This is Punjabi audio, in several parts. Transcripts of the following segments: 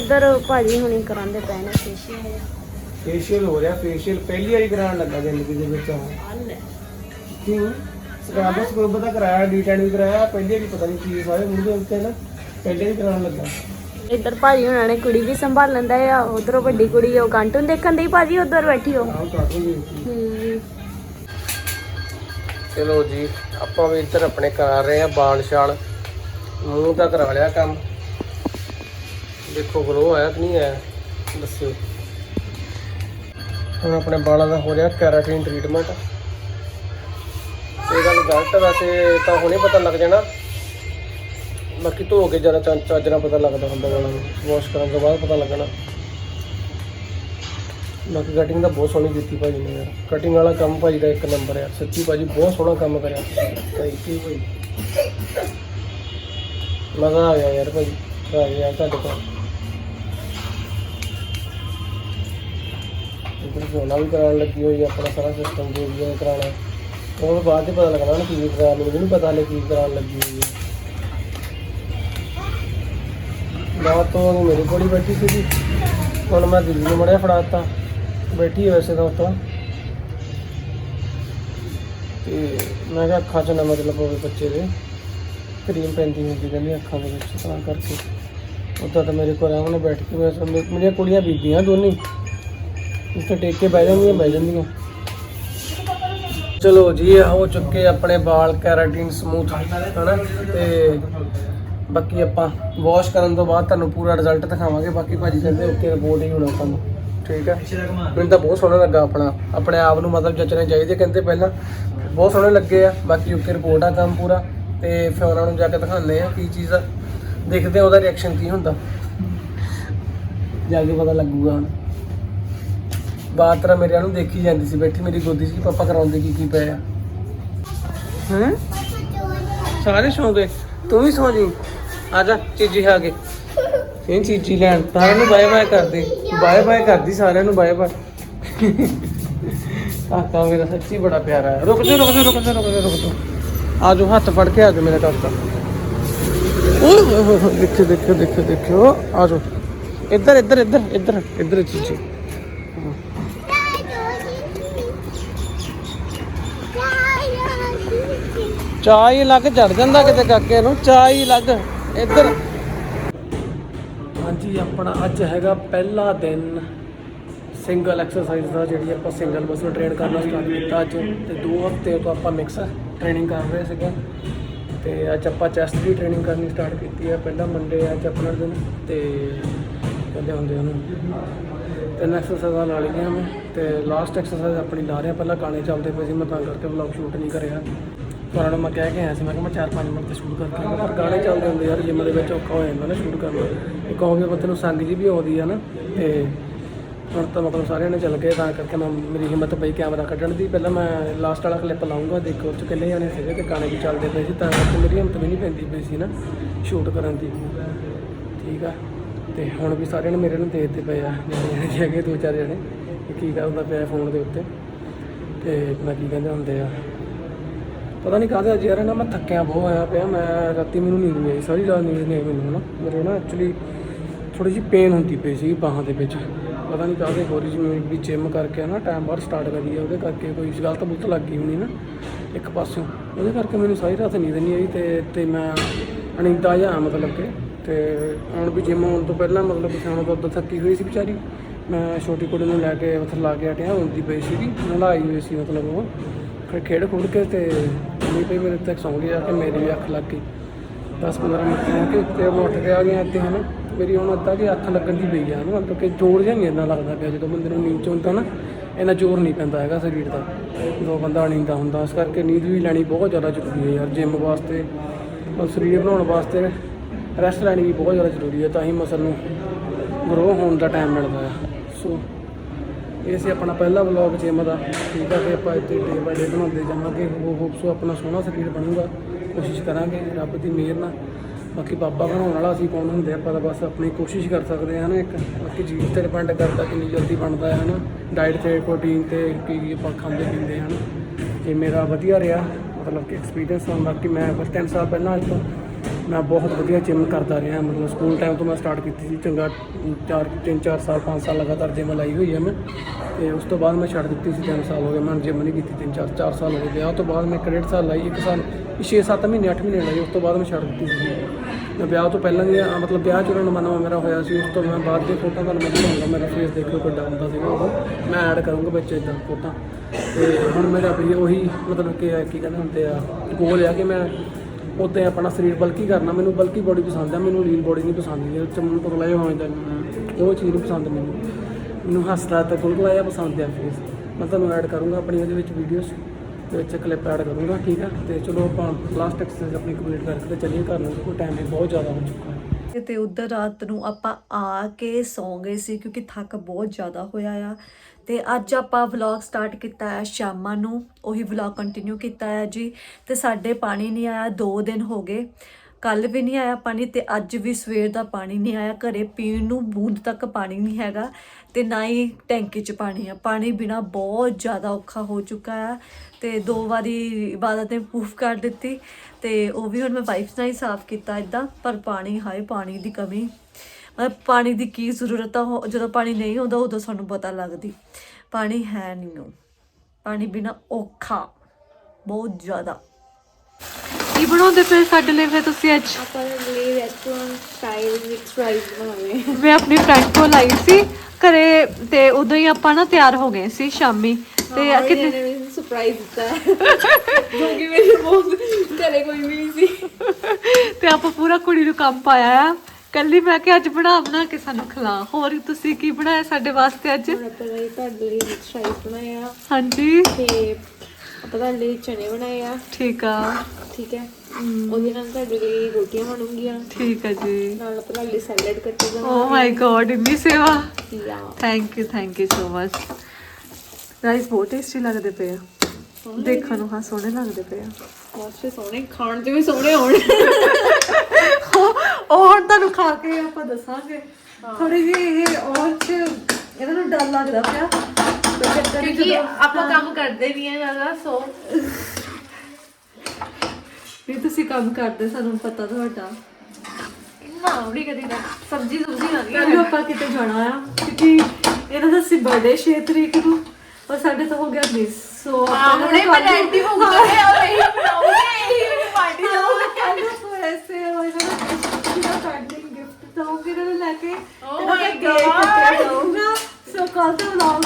ਇੱਧਰ ਭਾਜੀ ਹੁਣੀ ਕਰਾਉਂਦੇ ਪਏ ਨੇ ਫੇਸ਼ੀਅਲ ਫੇਸ਼ੀਅਲ ਹੋ ਰਿਹਾ ਫੇਸ਼ੀਅਲ ਪਹਿਲੀ ਵਾਰੀ ਕਰਾਉਣ ਲੱਗਾ ਜ਼ਿੰਦਗੀ ਦੇ ਵਿੱਚ ਆਹ। ਕਿਉਂ? ਸਕਾਬਸ ਸਕਰਬ ਤਾਂ ਕਰਾਇਆ ਡੀਟੈਨ ਵੀ ਕਰਾਇਆ ਪਹਿਲੀ ਵਾਰੀ ਪਤਾ ਨਹੀਂ ਕੀ ਸਾਰੇ ਮੂੰਹ ਦੇ ਉੱਤੇ ਨਾ ਪਹਿਲੇ ਹੀ ਕਰਾਉਣ ਲੱਗਾ। ਇੱਧਰ ਭਾਜੀ ਹੁਣਾਂ ਨੇ ਕੁੜੀ ਵੀ ਸੰਭਾਲ ਲੈਂਦਾ ਆ ਉਧਰੋਂ ਵੱਡੀ ਕੁੜੀ ਉਹ ਕਾਂਟੂਨ ਦੇਖਣ ਦੀ ਭਾਜੀ ਉਧਰ ਬੈਠੀ ਹੋ ਆਹ ਕਾਟੂ ਜੀ ਹੂੰ। ਚਲੋ ਜੀ ਆਪਾਂ ਵੀ ਇੱਧਰ ਆਪਣੇ ਕਰਾ ਰਹੇ ਆ ਬਾਲ ਛਾਲ ਮੂੰਹ ਤਾਂ ਕਰਾ ਲਿਆ ਕੰਮ। ਦੇਖੋ ਗਲੋ ਆਇਆ ਕਿ ਨਹੀਂ ਆਇਆ, ਦੱਸਿਓ। ਹੁਣ ਆਪਣੇ ਬਾਲਾਂ ਦਾ ਹੋ ਰਿਹਾ ਕੈਰਾਟਿਨ ਟ੍ਰੀਟਮੈਂਟ। ਇਹ ਗੱਲ ਗਲਤ ਵੈਸੇ ਤਾਂ ਹੁਣੇ ਪਤਾ ਲੱਗ ਜਾਣਾ। ਬਾਕੀ ਧੋ ਕੇ ਜਰਾ ਚੱਜ ਨਾਲ ਪਤਾ ਲੱਗਦਾ ਹੁੰਦਾ ਬਾਲਾਂ ਨੂੰ। ਵਾਸ਼ ਕਰਨ ਤੋਂ ਬਾਅਦ ਪਤਾ ਲੱਗਣਾ। ਬਾਕੀ ਕਟਿੰਗ ਤਾਂ ਬਹੁਤ ਸੋਹਣੀ ਕੀਤੀ ਭਾਜੀ ਨੇ ਯਾਰ। ਕਟਿੰਗ ਵਾਲਾ ਕੰਮ ਭਾਜੀ ਦਾ ਇੱਕ ਨੰਬਰ ਹੈ ਸੱਚੀ ਭਾਜੀ ਬਹੁਤ ਸੋਹਣਾ ਕੰਮ ਕਰਿਆ ਥੈਂਕ ਯੂ ਭਾਈ ਮਜ਼ਾ ਆ ਗਿਆ ਯਾਰ ਭਾਜੀ। ਆ ਗਿਆ ਤੁਹਾਡੇ ਕੋਲ। ਇਧਰ ਸੋਨਾ ਵੀ ਕਰਾਉਣ ਲੱਗੀ ਹੋਈ ਹੈ, ਆਪਣਾ ਸਾਰਾ ਸਿਸਟਮ ਜੋ ਵੀ ਹੈ ਕਰਾਉਣਾ। ਉਹ ਬਾਅਦ ਚ ਪਤਾ ਲੱਗਣਾ ਨਾ ਕੀ ਕਰਾਉਣ ਮੈਨੂੰ ਨਹੀਂ ਪਤਾ ਹਲੇ ਕੀ ਕਰਾਉਣ ਲੱਗੀ ਹੋਈ ਹੈ ਬਾਤ ਤੋਂ ਮੇਰੇ ਕੋਲ ਹੀ ਬੈਠੀ ਸੀਗੀ। ਹੁਣ ਮੈਂ ਦਿੱਲੀ ਨੂੰ ਮੜਿਆ ਫੜਾਤਾ ਬੈਠੀ ਹੈ ਵੈਸੇ ਤਾਂ ਉੱਤੋਂ ਤੇ ਮੈਂ ਕਿਹਾ ਅੱਖਾਂ 'ਚ ਨਾ ਮਤਲਬ ਹੋਵੇ ਬੱਚੇ ਦੇ। ਕਰੀਮ ਪੈਂਦੀ ਹੁੰਦੀ ਕਹਿੰਦੀ ਅੱਖਾਂ ਦੇ ਵਿੱਚ ਤਾਂ ਕਰਕੇ। ਉੱਦਾਂ ਤਾਂ ਮੇਰੇ ਕੋਲ ਆਰਾਮ ਨਾਲ ਬੈਠ ਕੇ ਵੈਸੇ ਮੇਰੀਆਂ ਕੁੜੀਆਂ ਬੀਬੀਆਂ ਦੋਨੇ ਉੱਥੇ ਟੇਕ ਕੇ ਬਹਿ ਜਾਂਦੀਆਂ ਬਹਿ ਜਾਂਦੀਆਂ। ਚਲੋ ਜੀ, ਇਹ ਹੋ ਚੁੱਕੇ ਆਪਣੇ ਵਾਲ ਕੈਰਾਟਿਨ ਸਮੂਥ, ਹਨਾ? ਤੇ ਬਾਕੀ ਆਪਾਂ ਵਾਸ਼ ਕਰਨ ਤੋਂ ਬਾਅਦ ਤੁਹਾਨੂੰ ਪੂਰਾ ਰਿਜ਼ਲਟ ਦਿਖਾਵਾਂਗੇ। ਬਾਕੀ ਭਾਜੀ ਕਹਿੰਦੇ ਓਕੇ ਰਿਪੋਰਟ ਹੀ ਹੋਣਾ ਆਪਾਂ ਨੂੰ ਠੀਕ ਹੈ? ਮੈਨੂੰ ਤਾਂ ਬਹੁਤ ਸੋਹਣਾ ਲੱਗਾ ਆਪਣਾ। ਆਪਣੇ ਆਪ ਨੂੰ ਮਤਲਬ ਜੱਚਣੇ ਚਾਹੀਦੇ ਕਹਿੰਦੇ ਪਹਿਲਾਂ। ਬਹੁਤ ਸੋਹਣੇ ਲੱਗੇ ਆ। ਬਾਕੀ ਓਕੇ ਰਿਪੋਰਟ ਆ ਕੰਮ ਪੂਰਾ। ਤੇ ਫਿਰ ਉਹਨਾਂ ਨੂੰ ਜਾ ਕੇ ਦਿਖਾਉਂਦੇ ਆ ਕੀ ਚੀਜ਼ ਆ। ਦੇਖਦੇ ਆ ਉਹਦਾ ਰਿਐਕਸ਼ਨ ਕੀ ਹੁੰਦਾ। ਜਾ ਕੇ ਪਤਾ ਲੱਗੂਗਾ ਹੁਣ। ਬਾਤ ਤਰ੍ਹਾਂ ਮੇਰੇ ਨੂੰ ਦੇਖੀ ਜਾਂਦੀ ਸੀ ਬੈਠੀ ਮੇਰੀ ਗੋਦੀ 'ਚ ਕਿ ਪਾਪਾ ਕਰਾਉਂਦੇ ਕੀ ਕੀ ਪਿਆ ਹੈ? ਸਾਰੇ ਸੌਂ ਗਏ। ਤੂੰ ਵੀ ਸੌਂ ਜੀ ਆ ਜਾ ਚੀਜੀ ਆ ਗਏ ਫੇਰ ਚੀਜੀ ਲੈਣ। ਸਾਰਿਆਂ ਨੂੰ ਬਾਏ ਬਾਏ ਕਰਦੇ। ਬਾਏ ਬਾਏ ਕਰਦੀ ਸਾਰਿਆਂ ਨੂੰ ਬਾਏ ਬਾਏ। ਕਾਕਾ ਮੇਰਾ ਸੱਚੀ ਬੜਾ ਪਿਆਰਾ ਹੈ। ਰੁਕ ਜਾ ਰੁਕ ਜਾ ਰੁਕ ਜਾ ਰੁਕ ਜਾ ਰੁਕ ਜਾ। ਆ ਜਾਓ ਹੱਥ ਫੜ ਕੇ ਆ ਜਾਓ ਮੇਰਾ ਕਾਕਾ ਓਏ ਹੋਏ ਹੋਏ ਹੋਏ, ਦੇਖਿਓ ਦੇਖਿਓ ਦੇਖਿਓ। ਆ ਜਾਓ। ਇੱਧਰ ਇੱਧਰ ਇੱਧਰ ਇੱਧਰ ਇੱਧਰ ਚੀਜੀ। ਚਾਹ ਹੀ ਲੱਗ ਚੜ ਜਾਂਦਾ ਕਿਤੇ ਕਾਕੇ ਨੂੰ, ਚਾਹ ਹੀ ਲੱਗ ਇੱਧਰ। ਹਾਂਜੀ, ਆਪਣਾ ਅੱਜ ਹੈਗਾ ਪਹਿਲਾ ਦਿਨ ਸਿੰਗਲ ਐਕਸਰਸਾਈਜ਼ ਦਾ, ਜਿਹੜੀ ਆਪਾਂ ਸਿੰਗਲ ਮਸਲ ਟ੍ਰੇਨ ਕਰਨਾ ਸਟਾਰਟ ਕੀਤਾ ਅੱਜ। ਤੇ ਦੋ ਹਫ਼ਤੇ ਤੋਂ ਆਪਾਂ ਮਿਕਸ ਟ੍ਰੇਨਿੰਗ ਕਰ ਰਹੇ ਸੀਗੇ। ਤੇ ਅੱਜ ਆਪਾਂ ਚੈਸਟ ਦੀ ਟ੍ਰੇਨਿੰਗ ਕਰਨੀ ਸਟਾਰਟ ਕੀਤੀ ਹੈ। ਪਹਿਲਾ ਮੰਡੇ ਅੱਜ ਆਪਣਾ ਦਿਨ, ਤੇ ਕਹਿੰਦੇ ਹੁੰਦੇ ਉਹਨੂੰ। ਤਿੰਨ ਐਕਸਰਸਾਈਜ਼ਾਂ ਲਾ ਲਈਆਂ ਮੈਂ, ਤੇ ਲਾਸਟ ਐਕਸਰਸਾਈਜ਼ ਆਪਣੀ ਲਾ ਰਿਹਾ। ਪਹਿਲਾਂ ਗਾਣੇ ਚੱਲਦੇ ਪਏ ਸੀ, ਮੈਂ ਤਾਂ ਕਰਕੇ ਵਲੌਗ ਸ਼ੂਟ ਨਹੀਂ ਕਰਿਆ। ਪਰ ਨੂੰ ਮੈਂ ਕਹਿ ਕੇ ਆਇਆ ਸੀ, ਮੈਂ ਕਿ ਮੈਂ 4-5 ਮਿੰਟ ਤੇ ਸ਼ੂਟ ਕਰਕੇ ਆਉਂਦਾ। ਪਰ ਗਾਣੇ ਚੱਲਦੇ ਹੁੰਦੇ ਯਾਰ, ਜਿਮ ਦੇ ਵਿੱਚ ਔਖਾ ਹੋ ਜਾਂਦਾ ਨਾ ਸ਼ੂਟ ਕਰਨਾ। ਇੱਕ ਹੋ ਗਿਆ ਬੰਦੇ ਨੂੰ ਸੰਗ ਜੀ ਵੀ ਆਉਂਦੀ ਹੈ ਨਾ, ਤੇ ਹੁਣ ਤਾਂ ਮਤਲਬ ਸਾਰਿਆਂ ਨੇ ਚੱਲ ਗਏ, ਤਾਂ ਕਰਕੇ ਮੈਂ ਮੇਰੀ ਹਿੰਮਤ ਪਈ ਕੈਮਰਾ ਕੱਢਣ ਦੀ। ਪਹਿਲਾਂ ਮੈਂ ਲਾਸਟ ਵਾਲਾ ਕਲਿੱਪ ਲਾਉਂਗਾ ਦੇਖੋ ਉਹ 'ਚ ਕਿੰਨੇ ਜਾਣੇ ਸੀਗੇ ਤੇ ਗਾਣੇ ਵੀ ਚੱਲਦੇ ਪਏ ਸੀ, ਤਾਂ ਕਰਕੇ ਮੇਰੀ ਹਿੰਮਤ ਵੀ ਨਹੀਂ ਪੈਂਦੀ ਪਈ ਸੀ ਨਾ ਸ਼ੂਟ ਕਰਨ ਦੀ। ਠੀਕ ਆ? ਤੇ ਹੁਣ ਵੀ ਸਾਰਿਆਂ ਨੇ ਮੇਰੇ ਨੂੰ ਦੇ ਪਏ ਆ ਜਿਹੜੇ ਹੈਗੇ ਦੋ ਚਾਰ ਜਣੇ ਕਿ ਕੀ ਕਰਦਾ ਪਿਆ ਫੋਨ ਦੇ ਉੱਤੇ। ਤੇ ਮੈਂ ਕੀ ਕਹਿੰਦੇ ਹੁੰਦੇ ਆ? ਪਤਾ ਨਹੀਂ ਕਾਹਦੇ ਅੱਜ ਯਾਰ ਨਾ ਮੈਂ ਥੱਕਿਆ ਬਹੁਤ ਆਇਆ ਪਿਆ, ਮੈਂ ਰਾਤੀ ਮੈਨੂੰ ਨੀਂਦ ਨਹੀਂ ਆਈ, ਸਾਰੀ ਰਾਤ ਨੀਂਦ ਨਹੀਂ ਆਈ ਮੈਨੂੰ ਨਾ ਮੇਰੇ ਨਾ ਐਕਚੁਅਲੀ ਥੋੜੀ ਜਿਹੀ ਪੇਨ ਹੁੰਦੀ ਪਈ ਸੀ ਬਾਹਾਂ ਦੇ ਵਿੱਚ। ਪਤਾ ਨਹੀਂ ਕਾਹਦੇ ਹੋ ਰਹੀ ਜਿਵੇਂ ਵੀ ਜਿਮ ਕਰਕੇ ਨਾ ਟਾਈਮ ਬਾਅਦ ਸਟਾਰਟ ਕਰੀ ਆ, ਉਹਦੇ ਕਰਕੇ ਕੋਈ ਗਲਤ ਬੁਲਤ ਲੱਗ ਗਈ ਹੋਣੀ ਨਾ ਇੱਕ ਪਾਸਿਓਂ ਉਹਦੇ ਕਰਕੇ ਮੈਨੂੰ ਸਾਰੀ ਰਾਤ ਨੀਂਦ ਨਹੀਂ ਆਈ ਤੇ ਤੇ ਮੈਂ ਅਨੀਂਦਾ ਜਾ ਮਤਲਬ ਕਿ, ਤੇ ਹੁਣ ਵੀ ਜਿਮ ਆਉਣ ਤੋਂ ਪਹਿਲਾਂ ਮਤਲਬ ਪਛਾਣ ਤੋਂ ਉੱਦਾਂ ਥੱਕੀ ਹੋਈ ਸੀ ਵਿਚਾਰੀ, ਮੈਂ ਛੋਟੀ ਕੁੜੀ ਨੂੰ ਲੈ ਕੇ ਉੱਥੇ ਲਾ ਕੇ ਹਟਿਆ ਹੁੰਦੀ ਪਈ ਸੀਗੀ, ਨਲਾਈ ਹੋਈ ਸੀ ਮਤਲਬ ਉਹ। ਫਿਰ ਖੇਡ ਖੁੜ ਕੇ ਤੇ ਨਹੀਂ ਪਈ ਮੇਰੇ ਤੱਕ ਸੌਂ ਗਈ ਆ ਕੇ ਮੇਰੀ ਵੀ ਅੱਖ ਲੱਗ ਗਈ। 10-15 ਮਿੰਟ ਹੋ ਕੇ ਤੇ ਮੈਂ ਉੱਠ ਕੇ ਆ ਗਿਆ ਇੱਥੇ, ਹਨਾ। ਮੇਰੀ ਹੁਣ ਅੱਧਾ ਕਿ ਅੱਖ ਲੱਗਣ ਦੀ ਪਈ ਆ ਨਾ ਮਤਲਬ ਕਿ ਜ਼ੋਰ ਜਿਹਾ ਨਹੀਂ ਇੰਨਾ ਲੱਗਦਾ ਪਿਆ, ਜਦੋਂ ਬੰਦੇ ਨੂੰ ਨੀਂਦ ਚ ਹੁੰਦਾ ਨਾ, ਇੰਨਾ ਜ਼ੋਰ ਨਹੀਂ ਪੈਂਦਾ ਹੈਗਾ ਸਰੀਰ ਦਾ। ਜਦੋਂ ਬੰਦਾ ਨੀਂਦਾ ਹੁੰਦਾ ਇਸ ਕਰਕੇ ਨੀਂਦ ਵੀ ਲੈਣੀ ਬਹੁਤ ਜ਼ਿਆਦਾ ਜ਼ਰੂਰੀ ਹੈ ਯਾਰ, ਜਿਮ ਵਾਸਤੇ, ਔਰ ਸਰੀਰ ਬਣਾਉਣ ਵਾਸਤੇ ਰੈਸਟ ਲੈਣੀ ਵੀ ਬਹੁਤ ਜ਼ਿਆਦਾ ਜ਼ਰੂਰੀ ਹੈ, ਤਾਂ ਹੀ ਮਸਲ ਨੂੰ ਗਰੋ ਹੋਣ ਦਾ ਟਾਈਮ ਮਿਲਦਾ ਹੈ। ਸੋ ਇਹ ਸੀ ਆਪਣਾ ਪਹਿਲਾ ਵਲੌਗ ਜਿਮ ਦਾ, ਠੀਕ ਆ ਕਿ ਆਪਾਂ ਇੱਥੇ ਡੇ ਬਾਏ ਡੇ ਬਣਾਉਂਦੇ ਜਾਵਾਂਗੇ। ਉਹ ਹੋਪ ਆਪਣਾ ਸੋਹਣਾ ਸਰੀਰ ਬਣੂਗਾ। ਕੋਸ਼ਿਸ਼ ਕਰਾਂਗੇ ਰੱਬ ਦੀ ਮਿਹਰ ਨਾਲ। ਬਾਕੀ ਬਾਬਾ ਬਣਾਉਣ ਵਾਲਾ ਅਸੀਂ ਕੌਣ ਹੁੰਦੇ ਆਪਾਂ ਤਾਂ ਬਸ ਆਪਣੀ ਕੋਸ਼ਿਸ਼ ਕਰ ਸਕਦੇ ਹਾਂ ਨਾ ਇੱਕ। ਬਾਕੀ ਜੀਵ ਤੇ ਡਿਪੈਂਡ ਕਰਦਾ ਕਿੰਨੀ ਜਲਦੀ ਬਣਦਾ ਹੈ ਨਾ ਡਾਈਟ ਤੇ ਪ੍ਰੋਟੀਨ ਤੇ ਕੀ ਕੀ ਆਪਾਂ ਖਾਂਦੇ ਪੀਂਦੇ ਹਨ। ਤੇ ਮੇਰਾ ਵਧੀਆ ਰਿਹਾ, ਮਤਲਬ ਕਿ ਐਕਸਪੀਰੀਅੰਸ ਹੁੰਦਾ ਕਿ ਮੈਂ ਕੁਝ 3 ਸਾਲ ਪਹਿਲਾਂ ਇੱਥੋਂ ਮੈਂ ਬਹੁਤ ਵਧੀਆ ਜਿਮ ਕਰਦਾ ਰਿਹਾ। ਮਤਲਬ ਸਕੂਲ ਟਾਈਮ ਤੋਂ ਮੈਂ ਸਟਾਰਟ ਕੀਤੀ ਸੀ। ਚੰਗਾ 4 3 4 ਸਾਲ 5 ਸਾਲ ਲਗਾਤਾਰ ਜਿਮ ਲਾਈ ਹੋਈ ਹੈ ਮੈਂ। ਤੇ ਉਸ ਤੋਂ ਬਾਅਦ ਮੈਂ ਛੱਡ ਦਿੱਤੀ ਸੀ। 3 ਸਾਲ ਹੋ ਗਏ, ਮੈਂ ਜਿਮ ਨਹੀਂ ਕੀਤੀ। 3 4 4 ਸਾਲ ਹੋ ਗਏ। ਵਿਆਹ ਤੋਂ ਬਾਅਦ ਮੈਂ ਕ੍ਰੈਡਿਟ ਸਾਲ ਲਾਈ 1 ਸਾਲ 6 7 ਮਹੀਨੇ 8 ਮਹੀਨੇ ਲਾਈ ਉਸ ਤੋਂ ਬਾਅਦ ਮੈਂ ਛੱਡ ਦਿੱਤੀ ਸੀ। ਮੈਂ ਵਿਆਹ ਤੋਂ ਪਹਿਲਾਂ ਦੀ ਮਤਲਬ ਵਿਆਹ ਚ ਉਹਨਾਂ ਨੂੰ ਮਨਵਾ ਮੇਰਾ ਹੋਇਆ ਸੀ। ਉਸ ਤੋਂ ਮੈਂ ਬਾਅਦ ਦੇ ਫੋਟੋ ਤੁਹਾਨੂੰ ਮੈਂ ਦਿਖਾਉਂਗਾ। ਮੇਰਾ ਫੇਸ ਦੇਖੋ ਕਿੱਡਾ ਹੁੰਦਾ ਸੀਗਾ ਉਹ। ਮੈਂ ਐਡ ਕਰੂੰਗਾ ਵਿੱਚ ਇਦਾਂ ਫੋਟੋ ਤੇ ਹੁਣ ਮੇਰਾ ਵੀ ਉਹੀ ਮਤਲਬ ਕਿ, ਕੀ ਕਹਿੰਦੇ ਹੁੰਦੇ ਆ ਗੋਲ ਆ ਕਿ ਮੈਂ ਉੱਤੇ ਆਪਣਾ ਸਰੀਰ ਬਲਕੀ ਕਰਨਾ, ਮੈਨੂੰ ਬਲਕੀ ਬੋਡੀ ਪਸੰਦ ਆ, ਮੈਨੂੰ ਲੀਨ ਬੋਡੀ ਨਹੀਂ ਪਸੰਦ ਜਿਹਦੇ ਵਿੱਚ ਮੈਨੂੰ ਪਤਲਾ ਜਿਹਾ ਹੋ ਜਾਂਦਾ ਉਹ ਚੀਜ਼ ਨਹੀਂ ਪਸੰਦ ਮੈਨੂੰ। ਮੈਨੂੰ ਹੱਸਦਾ ਤੇ ਗੁਲਗੁਲਾ ਜਿਹਾ ਪਸੰਦ ਆ ਫੇਸ ਮੈਂ ਤੁਹਾਨੂੰ ਐਡ ਕਰੂੰਗਾ ਆਪਣੀ ਉਹਦੇ ਵਿੱਚ ਵੀਡੀਓਜ਼ ਦੇ ਵਿੱਚ ਕਲਿੱਪ ਐਡ ਕਰੂੰਗਾ, ਠੀਕ ਆ? ਤੇ ਚਲੋ ਆਪਾਂ ਲਾਸਟ ਐਕਸਰਸਾਈਜ਼ ਆਪਣੀ ਕੰਪਲੀਟ ਕਰਕੇ ਤੇ ਚੱਲੀਏ ਘਰ ਨੂੰ, ਕਿਉਂਕਿ ਟਾਈਮ ਵੀ ਬਹੁਤ ਜ਼ਿਆਦਾ ਹੋ ਚੁੱਕਾ ਹੈ। ਤੇ ਉਧਰ ਰਾਤ ਨੂੰ ਆਪਾਂ ਆ ਕੇ ਸੌਂ ਗਏ ਸੀ ਕਿਉਂਕਿ ਥੱਕ ਬਹੁਤ ਜ਼ਿਆਦਾ ਹੋਇਆ ਆ। ਤੇ ਅੱਜ ਆਪਾਂ ਵਲੌਗ ਸਟਾਰਟ ਕੀਤਾ ਹੈ ਸ਼ਾਮਾਂ ਨੂੰ। ਉਹੀ ਵਲੌਗ ਕੰਟੀਨਿਊ ਕੀਤਾ ਹੈ ਜੀ। ਤੇ ਸਾਡੇ ਪਾਣੀ ਨਹੀਂ ਆਇਆ 2 ਦਿਨ ਹੋ ਗਏ। ਕੱਲ ਵੀ ਨਹੀਂ ਆਇਆ ਪਾਣੀ ਤੇ ਅੱਜ ਵੀ ਸਵੇਰ ਦਾ ਪਾਣੀ ਨਹੀਂ ਆਇਆ, ਘਰੇ ਪੀਣ ਨੂੰ ਬੂੰਦ ਤੱਕ ਪਾਣੀ ਨਹੀਂ ਹੈਗਾ ਤੇ ਨਾ ਹੀ ਟੈਂਕੀ 'ਚ ਪਾਣੀ ਆ। ਪਾਣੀ ਬਿਨਾ ਬਹੁਤ ਜ਼ਿਆਦਾ ਔਖਾ ਹੋ ਚੁੱਕਾ ਆ ਤੇ ਦੋ ਵਾਰੀ ਇਬਾਦਤ ਨੇ ਪ੍ਰੂਫ ਕਰ ਦਿੱਤੀ ਤੇ ਉਹ ਵੀ ਹੁਣ ਮੈਂ ਪਾਈਪਸ ਨਾਲ ਹੀ ਸਾਫ਼ ਕੀਤਾ ਇਦਾਂ ਪਰ ਪਾਣੀ, ਹਾਏ ਪਾਣੀ ਦੀ ਕਮੀ। ਮਤਲਬ ਪਾਣੀ ਦੀ ਕੀ ਜ਼ਰੂਰਤ ਆ ਜਦੋਂ ਪਾਣੀ ਨਹੀਂ ਹੁੰਦਾ ਉਦੋਂ ਸਾਨੂੰ ਪਤਾ ਲੱਗਦੀ। ਪਾਣੀ ਹੈ ਨਹੀਂ ਉਹ। ਪਾਣੀ ਬਿਨਾ ਔਖਾ, ਬਹੁਤ ਜ਼ਿਆਦਾ। ਕੀ ਬਣਾਉਂਦੇ ਪਏ ਸਾਡੇ ਲਈ ਫਿਰ ਤੁਸੀਂ ਅੱਜ? ਆਪਾਂ ਲਈ ਰੈਸਟੋਰੈਂਟ ਸਟਾਈਲ ਮਿਕਸ ਫਰਾਈਜ਼ ਬਣਾਉਣੇ ਮੈਂ ਆਪਣੀ ਫਰੈਂਡ ਕੋਲ ਆਈ ਸੀ ਘਰੇ ਤੇ ਉਦੋਂ ਹੀ ਆਪਾਂ ਨਾ ਤਿਆਰ ਹੋ ਗਏ ਸੀ ਸ਼ਾਮੀ। ਤੇ ਕਿਤੇ ਸਰਪ੍ਰਾਈਜ਼ ਦਿੱਤਾ। ਕਿਉਂਕਿ ਮੇਰੇ ਬਹੁਤ ਘਰੇ ਕੋਈ ਵੀ ਨਹੀਂ ਸੀ। ਤੇ ਆਪਾਂ ਪੂਰਾ ਕੁੜੀ ਨੂੰ ਕੰਮ ਪਾਇਆ ਆ। ਕੱਲੀ ਮੈਂ ਕਿ ਅੱਜ ਬਣਾ ਬਣਾ ਕੇ ਸਾਨੂੰ ਖਿਲਾ। ਹੋਰ ਤੁਸੀਂ ਕੀ ਬਣਾਇਆ ਸਾਡੇ ਵਾਸਤੇ ਅੱਜ? ਹੁਣ ਆਪਾਂ ਲਈ ਤੁਹਾਡੇ ਲਈ ਮਿਕਸ ਫਰਾਈਜ਼ ਬਣਾਏ ਆ ਹਾਂਜੀ। ਤੇ ਆਪਾਂ ਤੁਹਾਡੇ ਲਈ ਚਨੇ ਬਣਾਏ ਆ। ਠੀਕ ਆ। ਠੀਕ ਹੈ? ਉਹਦੇ ਨਾਲ ਤੁਹਾਡੇ ਲਈ ਰੋਟੀਆਂ ਬਣੂਗੀਆਂ ਠੀਕ ਆ ਜੀ। ਨਾਲ ਤੁਹਾਡੇ ਲਈ ਸੈਲਡ ਕੱਟੇ ਓ ਮਾਈ ਗॉड ਇੰਨੀ ਸੇਵਾ। Thank you thank you so much rice ਬਹੁਤ ਟੇਸਟੀ ਲੱਗਦੇ ਪਏ ਆ। ਦੇਖਣ ਨੂੰ ਹਾਂ ਸੋਹਣੇ ਲੱਗਦੇ ਪਏ ਆ। ਬਹੁਤ ਸੋਹਣੇ ਖਾਣ 'ਚ ਵੀ ਸੋਹਣੇ ਹੋਣ। ਉਹ ਹੁਣ ਤੁਹਾਨੂੰ ਖਾ ਕੇ ਆਪਾਂ ਦੱਸਾਂਗੇ। ਥੋੜੀ ਜਿਹੀ ਇਹ ਔਰ ਚ ਇਹਨਾਂ ਨੂੰ ਡਰ ਲੱਗਦਾ ਪਿਆ। ਤੇ ਹੀ ਕਿਉਂਕਿ ਆਪਾਂ ਕੰਮ ਕਰਦੇ ਨਹੀਂ ਆ ਜ਼ਿਆਦਾ ਸੋ ਵੀ ਤੁਸੀਂ ਕੰਮ ਕਰਦੇ ਸਾਨੂੰ ਪਤਾ ਤੁਹਾਡਾ। ਨਾ ਉੜੀ ਕਦੀ ਨਾ। ਸਬਜ਼ੀ ਸੁਬਜ਼ੀ ਨਾ ਕੱਲ ਨੂੰ ਆਪਾਂ ਕਿਤੇ ਜਾਣਾ ਆ ਕਿਉਂਕਿ ਇਹਨਾਂ ਦਾ ਸੀ ਬਰਥਡੇ 6 ਤਰੀਕ ਨੂੰ ਔਰ ਸਾਡੇ ਤੋਂ ਹੋ ਗਿਆ ਮਿਸ ਸੋ ਹਾਂ ਹੁਣੇ ਪੈਨਲਟੀ ਹੋ। ਗਈ ਹੈ ਔਰ ਇਹ ਬਣਾਉਂਗੇ ਇਹ ਪਾਰਟੀ ਕੱਲ ਨੂੰ ਸੋ ਐਸੇ ਹੋਏਗਾ ਨਾ ਕਾਰਡਿੰਗ ਗਿਫਟ ਦਊਂਗੀ ਇਹਨਾਂ ਨੂੰ ਲੈ ਕੇ। Oh ਸੋ ਕੱਲ ਤੋਂ ਵਲੌਗ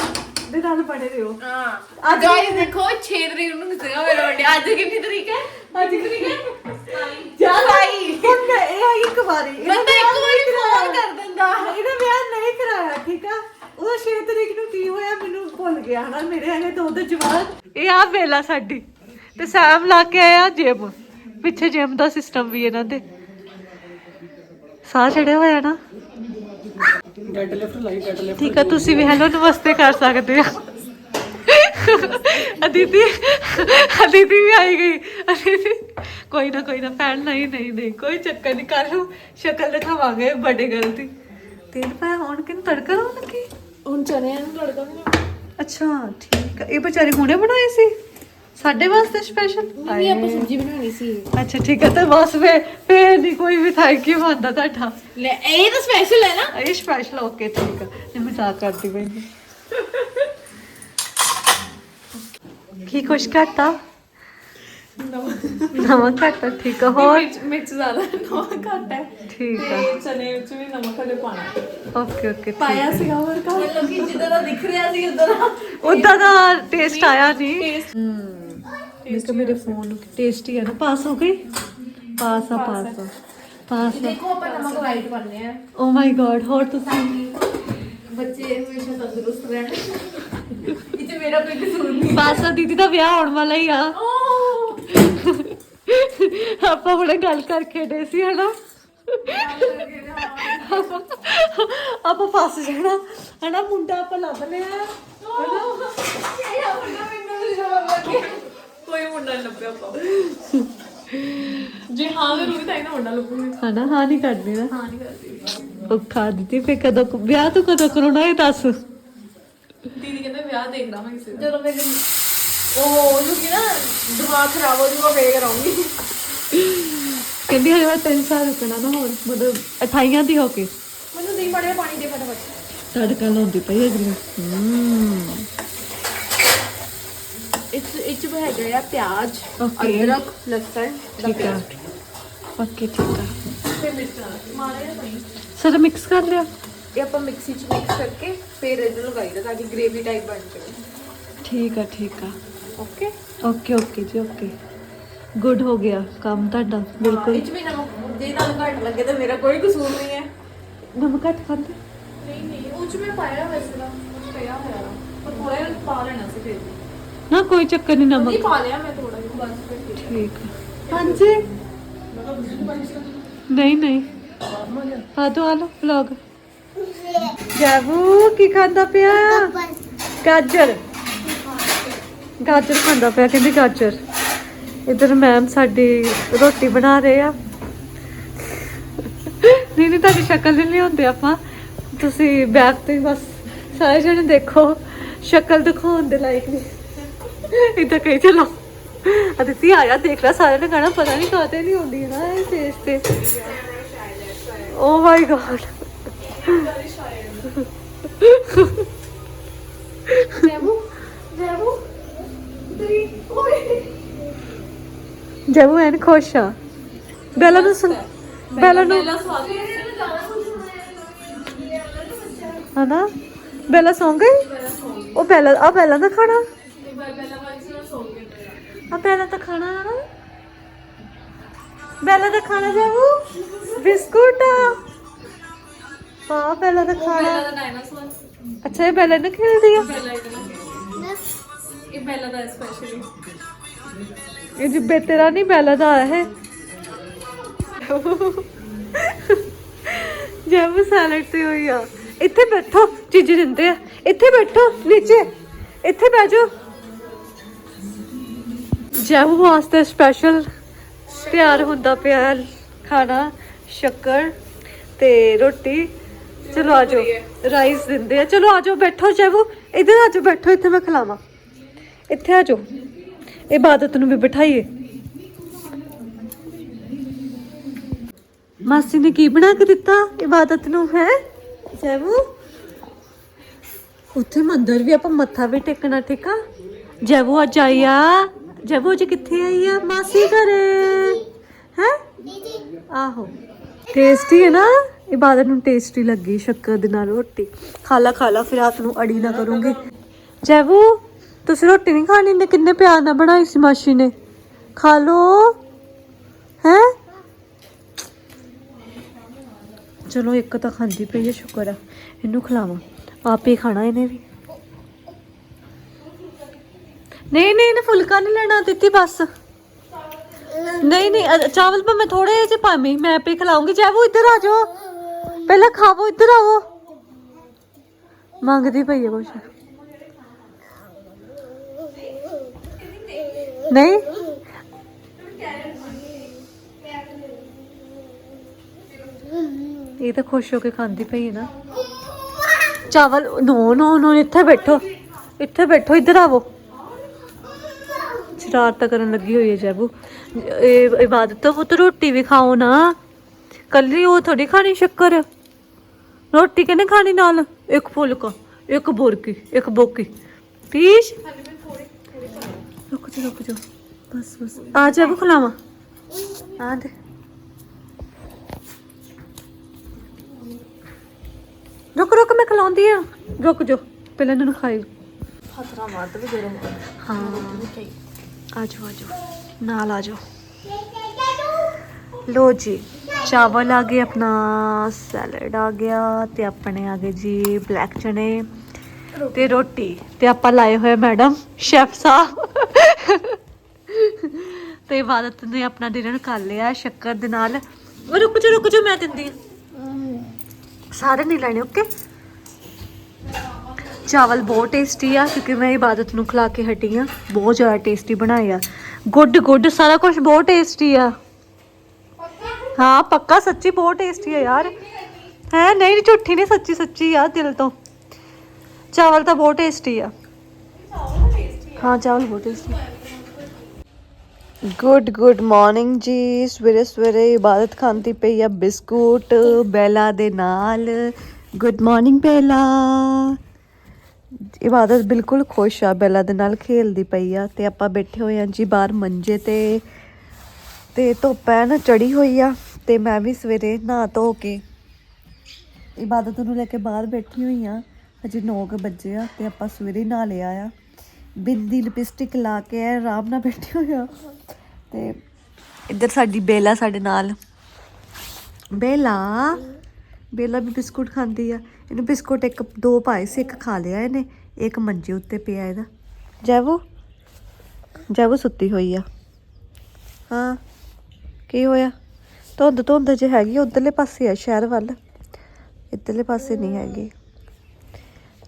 ਦੇ ਨਾਲ ਬਣੇ ਰਹੋ ਹਾਂ। ਅੱਜ- ਗਾਇਸ ਦੇਖੋ 6 ਤਰੀਕ ਨੂੰ ਕਿਸੇਗਾ ਮੇਰਾ ਬਰਥਡੇ ਅੱਜ ਕਿੰਨੀ ਤਰੀਕ ਹੈ? ਅੱਜ ਕਿੰਨੀ ਤਰੀਕ ਹੈ? ਜਾਈ ਹੁਣ ਇਹ ਆਈ ਇੱਕ ਵਾਰੀ। ਇਹਦਾ ਬੰਦਾ ਇੱਕ ਵਿਆਹ ਵਾਰੀ ਨਹੀਂ ਫੋਨ ਕਰਾਇਆ। ਕਰ ਦਿੰਦਾ। ਇਹਦਾ ਵਿਆਹ ਨਹੀਂ ਕਰਾਇਆ ਠੀਕ ਆ? ਉਹਦਾ 6 ਤਰੀਕ ਨੂੰ ਕੀ ਹੋਇਆ ਮੈਨੂੰ ਭੁੱਲ ਗਿਆ ਹਨਾ ਮੇਰੇ ਹੈਗੇ ਦੋ ਦੋ ਜਵਾਨ ਇਹ ਆ ਵੇਲਾ ਸਾਡੀ। ਤੇ ਸੈਮ ਲਾ ਕੇ ਆਇਆ ਜਿਮ ਪਿੱਛੇ ਜਿਮ ਦਾ ਸਿਸਟਮ ਵੀ ਇਹਨਾਂ ਦੇ। ਸਾਹ ਚੜਿਆ ਹੋਇਆ ਨਾ? ਡੈਡ ਲਿਫਟ ਲਾਈ ਡੈਡ ਲਿਫਟ ਠੀਕ ਆ ਤੁਸੀਂ ਵੀ ਹੈਲੋ ਨਮਸਤੇ ਕਰ ਸਕਦੇ ਆ ਅਦਿਤੀ ਅਦਿਤੀ ਵੀ ਆਈ ਗਈ। ਅਦਿਤੀ ਕੋਈ ਨਾ ਕੋਈ ਨਾ ਭੈਣ ਨਹੀਂ ਨਹੀਂ ਨਹੀਂ ਕੋਈ ਚੱਕਰ ਨਹੀਂ ਕਰ ਲੂ ਸ਼ਕਲ ਦਿਖਾਵਾਂਗੇ ਵੱਡੇ ਗੱਲ ਦੀ। ਤਿੰਨ ਪੈ ਹੁਣ ਕਿਨ ਤੜਕਾ ਲਾਉਣ ਲੱਗੀ? ਹੁਣ ਚਨਿਆਂ ਨੂੰ ਤੜਕਾ ਵੀ ਅੱਛਾ ਠੀਕ ਆ। ਇਹ ਵਿਚਾਰੇ ਹੁਣੇ ਬਣਾਏ ਸੀ? ਸਾਡੇ ਵਾਸਤੇ ਸਪੈਸ਼ਲ ਨਹੀਂ ਆਪਾਂ ਸਬਜ਼ੀ ਬਣਾਉਣੀ ਸੀ। ਅੱਛਾ ਠੀਕ ਹੈ ਤੇ ਬਸ ਫੇ ਫੇ ਨਹੀਂ ਕੋਈ ਵੀ ਥੈਂਕ ਯੂ ਮੰਨਦਾ ਤੁਹਾਡਾ। ਲੈ ਇਹ ਤਾਂ ਸਪੈਸ਼ਲ ਹੈ ਨਾ। ਇਹ ਸਪੈਸ਼ਲ ਓਕੇ ਠੀਕ ਆ। ਇਹ ਮਜ਼ਾਕ ਕਰਦੀ ਪਈ ਸੀ। ਕੀ ਕੁਛ ਕਰਤਾ? ਨਮਕ। ਘੱਟ ਠੀਕ ਆ ਹੋਰ? ਮਿਰਚ ਜ਼ਿਆਦਾ ਨਮਕ ਘੱਟ ਹੈ। ਠੀਕ ਤੇ ਚਨੇ ਵਿੱਚ ਵੀ ਨਮਕ ਹਲੇ ਪਾਣਾ ਓਕੇ ਓਕੇ ਪਾਇਆ ਸੀਗਾ ਹੋਰ ਕਾ ਲੋਕੀ ਜਿੱਦਾਂ ਦਾ ਦਿਖ ਰਿਹਾ ਸੀ ਉਦਾਂ ਦਾ। ਉਦਾਂ ਦਾ ਟੇਸਟ ਆਇਆ ਨਹੀਂ ਹਮ ਮੈਂ ਕਿਹਾ ਮੇਰੇ ਫੋਨ ਨੂੰ ਟੇਸਟੀ ਹੈ ਨਾ। ਪਾਸ ਹੋ ਗਈ? ਪਾਸ ਆ ਪਾਸ ਆ। ਪਾਸ ਆ। ਦੇਖੋ ਆਪਾਂ ਨਮਕ ਲਾਈਟ ਪਾਉਂਦੇ ਆ। ਓ ਮਾਈ ਗॉड ਹੋਰ ਤੁਸੀਂ? ਬੱਚੇ ਹਮੇਸ਼ਾ ਤੰਦਰੁਸਤ ਰਹਿਣ। ਇਹ ਚ ਮੇਰਾ ਕੋਈ ਕਸੂਰ ਨਹੀਂ। ਪਾਸਾ ਦੀਦੀ ਦਾ ਵਿਆਹ ਹੋਣ ਵਾਲਾ ਹੀ ਆ। ਆਪਾਂ ਹੁਣੇ ਗੱਲ ਕਰਕੇ ਡੇ ਸੀ ਹਨਾ? ਆਪਾਂ ਫਸ ਜਾਣਾ। ਹਨਾ ਮੁੰਡਾ ਆਪਾਂ ਲੱਭ ਲਿਆ। ਹਨਾ ਕੋਈ ਮੁੰਡਾ ਨਹੀਂ ਲੱਭਿਆ ਆਪਾਂ। ਜੇ ਹਾਂ ਕਰੂਗੀ ਤਾਂ ਇਹਨਾਂ ਮੁੰਡਾ ਲੱਭੂਗੀ। ਹਨਾ ਹਾਂ ਨਹੀਂ ਕਰਨੀ ਨਾ। ਹਾਂ ਨਹੀਂ ਕਰਦੀ। ਔਖਾ ਦਿੱਤੀ ਫੇ ਕਦੋਂ ਵਿਆਹ ਤੂੰ ਕਦੋਂ ਕਰਾਉਣਾ ਇਹ ਦੱਸ? ਦੀਦੀ ਕਹਿੰਦੇ ਵਿਆਹ ਦੇਖਦਾ ਮੈਂ ਕਿਸੇ ਦਾ ਜਦੋਂ ਮੇਰੇ ਉਹ ਉਹਨੂੰ ਕੀ ਨਾ ਦਿਮਾਗ ਖਰਾਬ ਹੋ ਜਾਊਗਾ ਫੇਰ ਕਰਾਉਂਗੀ ਕਹਿੰਦੀ ਹਜੇ ਮੈਂ 3 ਸਾਲ ਰੁਕਣਾ ਨਾ ਹੋਰ ਮਤਲਬ 28 ਦੀ ਹੋ ਕੇ। ਮੈਨੂੰ ਨਹੀਂ ਬੜਿਆ ਪਾਣੀ ਦੇ ਫਟਾਫਟ। ਤੜਕਾ ਲਾਉਂਦੀ ਪਈ ਹੂੰ। ਇਸ ਵਿੱਚ ਹੈਗਾ ਆ ਪਿਆਜ਼ Okay. ਅਦਰਕ ਲਸਣ ਠੀਕ ਆ ਓਕੇ ਠੀਕ ਆ ਤੇ ਮਿਰਚਾਂ ਮਾਰੇ ਨਹੀਂ ਸਾਰਾ ਮਿਕਸ ਕਰ ਲਿਆ ਇਹ ਆਪਾਂ ਮਿਕਸੀ ਚ ਮਿਕਸ ਕਰਕੇ ਫਿਰ ਇਹਨੂੰ ਲਗਾਈਦਾ ਤਾਂ ਕਿ ਗ੍ਰੇਵੀ ਟਾਈਪ ਬਣ ਜਾਵੇ ਠੀਕ ਆ ਠੀਕ ਆ ਓਕੇ ਓਕੇ ਓਕੇ ਜੀ ਓਕੇ ਗੁੱਡ ਹੋ ਗਿਆ ਕੰਮ ਤੁਹਾਡਾ ਬਿਲਕੁਲ ਵਿੱਚ ਵੀ ਨਮਕ ਜੇ ਨਾਲ ਘੱਟ ਲੱਗੇ ਤਾਂ ਮੇਰਾ ਕੋਈ ਕਸੂਰ ਨਹੀਂ ਹੈ ਨਮਕ ਘੱਟ ਖਾਂਦੇ ਨਹੀਂ ਨਹੀਂ ਉਹ ਚ ਮੈਂ ਪਾਇਆ ਵੈਸੇ ਤਾਂ ਉਹ ਪਿਆ ਹੋਇਆ ਪਰ ਥੋੜਾ ਜਿਹਾ ਪਾ ਲੈਣਾ ਸੀ ਫਿਰ ਨਾ ਕੋਈ ਚੱਕਰ ਨਹੀਂ ਨਮਕ। ਪਾ ਲਿਆ ਮੈਂ ਥੋੜਾ ਜਿਹਾ ਬਸ ਫਿਰ ਠੀਕ ਠੀਕ ਹਾਂਜੀ? ਨਹੀਂ ਨਹੀਂ। ਆ ਦੋ ਆ ਲੋ ਵਲੌਗ ਜਾਬੂ ਕੀ ਖਾਂਦਾ ਪਿਆ? ਗਾਜਰ। ਗਾਜਰ ਖਾਂਦਾ ਪਿਆ ਕਹਿੰਦੀ ਗਾਜਰ। ਇਧਰ ਮੈਮ ਸਾਡੀ ਰੋਟੀ ਬਣਾ ਰਹੇ ਆ। ਨਹੀਂ ਨਹੀਂ ਤੁਹਾਡੀ ਸ਼ਕਲ ਨਹੀਂ ਲਿਆਉਂਦੇ ਆਪਾਂ। ਤੁਸੀਂ ਬੈਕ ਤੇ ਬਸ ਸਾਰੇ ਜਣੇ ਦੇਖੋ ਸ਼ਕਲ ਦਿਖਾਉਣ ਦੇ ਲਾਇਕ ਨਹੀਂ। ਇਦਾਂ ਕਹੀ ਚਲੋ। ਅਦਿਤੀ ਆਇਆ ਦੇਖ ਲੈ ਸਾਰਿਆਂ ਨੇ ਕਹਣਾ ਪਤਾ ਨਹੀਂ ਕਾਤੇ ਨਹੀਂ ਹੁੰਦੀ ਨਾ ਇਹ ਫੇਸ ਤੇ। ਓ ਮਾਈ ਗॉड ਜੈਬੂ ਜੈਬੂ ਤੇਰੀ ਓਏ। ਜਬੂ ਐਨ ਖੁਸ਼ ਆ। ਬੈਲਾ ਨੂੰ ਸੁਣ ਬੈਲਾ ਨੂੰ ਹਨਾ? ਬੈਲਾ ਸੌਂ ਗਈ? ਉਹ ਬੈਲਾ ਆ ਬੈਲਾ ਦਾ ਖਾਣਾ? ਆ ਬੈਲਾ ਦਾ ਖਾਣਾ ਆ ਨਾ। ਬੈਲਾ ਦਾ ਖਾਣਾ ਜਾਬੂ ਬਿਸਕੁਟ। ਆ ਬੈਲਾ ਦਾ ਖਾਣਾ। ਅੱਛਾ ਇਹ ਬੈਲਾ ਨਾ ਖੇਲਦੀ ਆ? ਇਹ ਬੈਲਾ ਦਾ ਸਪੈਸ਼ਲੀ ਇਹ ਜਿੱਬੇ ਤੇਰਾ ਨਹੀਂ ਬੈਲਾ ਦਾ ਆਇਆ ਹੈ। ਜੈਮ ਸੈਲਡ ਤੇ ਹੋਈ ਆ। ਇੱਥੇ ਬੈਠੋ ਚੀਜ਼ ਦਿੰਦੇ ਆ। ਇੱਥੇ ਬੈਠੋ ਨੀਚੇ। ਇੱਥੇ ਬਹਿ ਜਾਓ। ਜੈਮ ਵਾਸਤੇ ਸਪੈਸ਼ਲ ਤਿਆਰ ਹੁੰਦਾ ਪਿਆ ਹੈ ਖਾਣਾ, ਸ਼ੱਕਰ ਤੇ ਰੋਟੀ। ਚਲੋ ਆ ਜਾਓ ਰਾਈਸ ਦਿੰਦੇ ਆ। ਚਲੋ ਆ ਜਾਓ, ਬੈਠੋ ਜੈਵੂ ਇੱਧਰ ਆ ਜਾਓ, ਬੈਠੋ, ਇੱਥੇ ਮੈਂ ਖਿਲਾਵਾਂ। ਇੱਥੇ ਆ ਜਾਓ। ਇਬਾਦਤ ਨੂੰ ਵੀ ਬਿਠਾਈਏ। ਮਾਸੀ ਨੇ ਕੀ ਬਣਾ ਕੇ ਦਿੱਤਾ ਇਬਾਦਤ ਨੂੰ, ਹੈ? ਜੈਵੂ ਉੱਥੇ ਮੰਦਰ ਵੀ ਆਪਾਂ ਮੱਥਾ ਵੀ ਟੇਕਣਾ, ਠੀਕ ਆ? ਜੈਵੂ ਅੱਜ ਆਈ ਆ ਜੈਵੂ ਕਿੱਥੇ ਆਈ ਆ? ਮਾਸੀ ਘਰੇ। ਹੈ? ਆਹੋ। ਟੇਸਟੀ ਹੈ ਨਾ? ਇਬਾਦਤ ਨੂੰ ਟੇਸਟੀ ਲੱਗੀ ਸ਼ੱਕਰ ਦੇ ਨਾਲ ਰੋਟੀ। ਖਾਲਾ ਖਾਲਾ ਫਿਰ ਰਾਤ ਨੂੰ ਅੜੀ ਨਾ ਕਰੂੰਗੀ। ਜੈਵੂ ਤੁਸੀਂ ਰੋਟੀ ਨਹੀਂ ਖਾਣੀ ਨੇ ਕਿੰਨੇ ਪਿਆਰ ਨਾਲ ਬਣਾਈ ਸੀ ਮਾਸੀ ਨੇ। ਖਾ ਲੋ। ਹੈ? ਚਲੋ, ਇੱਕ ਤਾਂ ਖਾਂਦੀ ਪਈ ਹੈ ਸ਼ੁਕਰ ਆ। ਇਹਨੂੰ ਖਿਲਾਵਾਂ। ਆਪੇ ਖਾਣਾ ਇਹਨੇ ਵੀ। ਨਹੀਂ ਨਹੀਂ, ਇਹਨੇ ਫੁਲਕਾ ਨਹੀਂ ਲੈਣਾ, ਦਿੱਤੀ ਬਸ। ਨਹੀਂ ਨਹੀਂ, ਅ- ਚਾਵਲ ਪਰ ਮੈਂ ਥੋੜੇ ਜਿਹੇ ਪਾਵੇਂ, ਮੈਂ ਆਪੇ ਖਿਲਾਉਂਗੀ। ਜਾਵੋ, ਇੱਧਰ ਆ ਜਾਓ। ਪਹਿਲਾਂ ਖਾਵੋ, ਇੱਧਰ ਆਵੋ। ਮੰਗਦੀ ਪਈ ਹੈ ਕੁਛ। ਨਹੀਂ? ਇਹ ਤਾਂ ਖੁਸ਼ ਹੋ ਕੇ ਖਾਂਦੀ ਪਈ ਹੈ ਨਾ। ਚਾਵਲ, ਨੋ ਨੋ ਨੋ, ਇੱਥੇ ਬੈਠੋ। ਇੱਥੇ ਬੈਠੋ, ਇੱਧਰ ਆਵੋ। ਸ਼ਰਾਰਤਾਂ ਕਰਨ ਲੱਗੀ ਹੋਈ ਹੈ ਜੈਬੂ। ਇਹ ਇਬਾਦਤ ਤੋਂ ਪੁੱਤ ਰੋਟੀ ਵੀ ਖਾਓ ਨਾ। ਕੱਲੀ ਉਹ ਥੋੜੀ ਖਾਣੀ ਸ਼ੱਕਰ। ਰੋਟੀ ਕਿਹਨੇ ਖਾਣੀ ਨਾਲ? ਇੱਕ ਫੁਲਕਾ ਇੱਕ ਬੁਰਕੀ ਇੱਕ ਬੋਕੀ। ਪੀਸ਼? ਰੁਕ ਜਾ ਰੁਕ ਜਾ। ਬਸ ਬਸ। ਆ ਜਾ ਬੁ ਖਲਾਵਾ। ਆ ਦੇ। ਰੁਕ ਰੁਕ ਮੈਂ ਖਲਾਉਂਦੀ ਆ। ਰੁਕ ਜਾ ਪਹਿਲਾਂ ਇਹਨਾਂ ਨੂੰ ਖਾਈ ਖਤਰਾ ਮਾਰਦਾ ਵੀ ਗਰਮ ਹਾਂ। ਆ ਜਾਓ ਆ ਜਾਓ ਨਾਲ ਆ ਜਾਓ ਲੋ ਜੀ ਚਾਵਲ ਆ ਗਏ ਆਪਣਾ ਸੈਲਡ ਆ ਗਿਆ ਤੇ ਆਪਣੇ ਆ ਗਏ ਜੀ ਬਲੈਕ ਚਨੇ ਤੇ ਰੋਟੀ ਤੇ ਆਪਾਂ ਲਾਏ ਹੋਏ ਮੈਡਮ ਸ਼ੈਫ ਸਾਹਿਬ। ਤੇ ਇਬਾਦਤ ਨੇ ਆਪਣਾ ਡਿਨਰ ਕਰ ਲਿਆ ਸ਼ੱਕਰ ਦੇ ਨਾਲ। ਉਹ ਰੁਕ ਜਾ ਰੁਕ ਜਾ ਮੈਂ ਦਿੰਦੀ ਹਾਂ। ਸਾਰੇ ਨਹੀਂ ਲੈਣੇ ਓਕੇ ਚਾਵਲ ਬਹੁਤ ਟੇਸਟੀ ਆ ਕਿਉਂਕਿ ਮੈਂ ਇਬਾਦਤ ਨੂੰ ਖਿਲਾ ਕੇ ਹਟੀ ਆ ਬਹੁਤ ਜ਼ਿਆਦਾ ਟੇਸਟੀ ਬਣਾਏ ਆ ਗੁੱਡ ਗੁੱਡ ਸਾਰਾ ਕੁਝ ਬਹੁਤ ਟੇਸਟੀ ਆ ਹਾਂ ਪੱਕਾ ਸੱਚੀ ਬਹੁਤ ਟੇਸਟੀ ਆ ਯਾਰ ਹੈ ਨਹੀਂ ਨਹੀਂ ਝੂਠੀ ਨਹੀਂ ਸੱਚੀ ਸੱਚੀ ਆ ਦਿਲ ਤੋਂ ਚਾਵਲ ਤਾਂ ਬਹੁਤ ਟੇਸਟੀ ਆ ਹਾਂ ਚਾਵਲ ਬਹੁਤ ਟੇਸਟੀ ਗੁੱਡ ਗੁੱਡ ਮਾਰਨਿੰਗ ਜੀ ਸਵੇਰੇ ਸਵੇਰੇ ਇਬਾਦਤ ਖਾਂਦੀ ਪਈ ਆ ਬਿਸਕੁਟ ਬੈਲਾ ਦੇ ਨਾਲ ਗੁੱਡ ਮਾਰਨਿੰਗ ਬੈਲਾ ਇਬਾਦਤ ਬਿਲਕੁਲ ਖੁਸ਼ ਆ, ਬੈਲਾ ਦੇ ਨਾਲ ਖੇਲਦੀ ਪਈ ਆ ਤੇ ਆਪਾਂ ਬੈਠੇ ਹੋਏ ਆ ਜੀ ਬਾਹਰ ਮੰਜੇ ਤੇ ਤੇ ਧੁੱਪ ਹੈ ਨਾ ਚੜੀ ਹੋਈ ਆ ਤੇ ਮੈਂ ਵੀ ਸਵੇਰੇ ਨਹਾ ਧੋ ਕੇ ਇਬਾਦਤ ਨੂੰ ਲੈ ਕੇ ਬਾਹਰ ਬੈਠੀ ਹੋਈ ਆ। ਅਜੇ 9 ਵਜੇ ਆ ਤੇ ਆਪਾਂ ਸਵੇਰੇ ਨਹਾ ਲਿਆ ਆ। ਬਿੰਦੀ ਲਿਪਸਟਿਕ ਲਾ ਕੇ ਐਨ ਆਰਾਮ ਨਾਲ ਬੈਠੇ ਹੋਏ ਆ। ਤੇ ਇੱਧਰ ਸਾਡੀ ਬੇਲਾ ਸਾਡੇ ਨਾਲ। ਬੇਲਾ ਬੇਲਾ ਵੀ ਬਿਸਕੁਟ ਖਾਂਦੀ ਆ। ਇਹਨੂੰ ਬਿਸਕੁਟ ਇੱਕ, ਦੋ ਪਾਏ ਸੀ, ਇੱਕ ਖਾ ਲਿਆ ਇਹਨੇ, ਇੱਕ ਮੰਜੇ ਉੱਤੇ ਪਿਆ ਇਹਦਾ। ਜੈਵੋ? ਜੈਵੋ ਸੁੱਤੀ ਹੋਈ ਆ। ਹਾਂ, ਕੀ ਹੋਇਆ? ਧੁੰਦ ਧੁੰਦ ਜੇ ਹੈਗੀ, ਉਧਰਲੇ ਪਾਸੇ ਆ, ਸ਼ਹਿਰ ਵੱਲ। ਇੱਧਰਲੇ ਪਾਸੇ ਨਹੀਂ ਹੈਗੀ।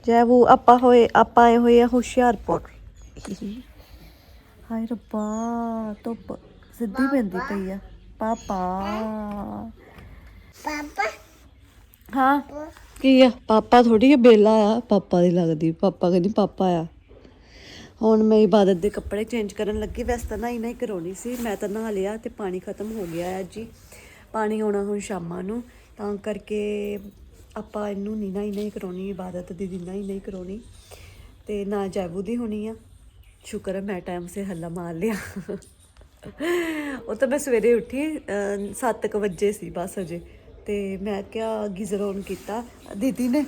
ਜੈ ਆਪਾਂ ਹੋਏ, ਆਪਾਂ ਆਏ ਹੋਏ ਆ ਹੁਸ਼ਿਆਰਪੁਰ। ਹਾਏ ਰੱਬਾ, ਧੁੱਪ ਸਿੱਧੀ ਪੈਂਦੀ ਪਈ ਆ। ਪਾਪਾ। ਪਾਪਾ। ਹਾਂ। ਕੀ ਆ? ਪਾਪਾ ਥੋੜੀ ਆ, ਬੇਲਾ ਆ। ਪਾਪਾ ਦੀ ਲੱਗਦੀ, ਪਾਪਾ ਕਹਿੰਦੀ ਪਾਪਾ ਆ। ਹੁਣ ਮੈਂ ਇਬਾਦਤ ਦੇ ਕੱਪੜੇ ਚੇਂਜ ਕਰਨ ਲੱਗੀ, ਵੈਸੇ ਤਾਂ ਨਹਾਈ ਨਹੀਂ ਕਰਾਉਣੀ ਸੀ। ਮੈਂ ਤਾਂ ਨਹਾ ਲਿਆ ਤੇ ਪਾਣੀ ਖਤਮ ਹੋ ਗਿਆ ਆ ਜੀ ਪਾਣੀ ਆਉਣਾ ਹੁਣ ਸ਼ਾਮਾਂ ਨੂੰ, ਤਾਂ ਕਰਕੇ ਆਪਾਂ ਇਹਨੂੰ ਨਹੀਂ ਨਹੀਂ ਨਹੀਂ ਕਰਾਉਣੀ, ਇਬਾਦਤ ਦੀ ਦੀ ਹੀ ਨਹੀਂ ਕਰਾਉਣੀ। ਤੇ ਨਾ ਜੈਬੂ ਦੀ ਹੋਣੀ ਆ। ਸ਼ੁਕਰ ਹੈ ਮੈਂ ਟਾਈਮ ਸੇ ਹੱਲਾ ਮਾਰ ਲਿਆ। ਉਹ ਤਾਂ ਮੈਂ ਸਵੇਰੇ ਉੱਠੀ 7:00 ਵਜੇ ਸੀ ਬਸ ਅਜੇ ਤੇ ਮੈਂ ਕਿਹਾ ਗੀਜ਼ਰ ਔਨ ਕੀਤਾ। ਦੀਦੀ ਨੇ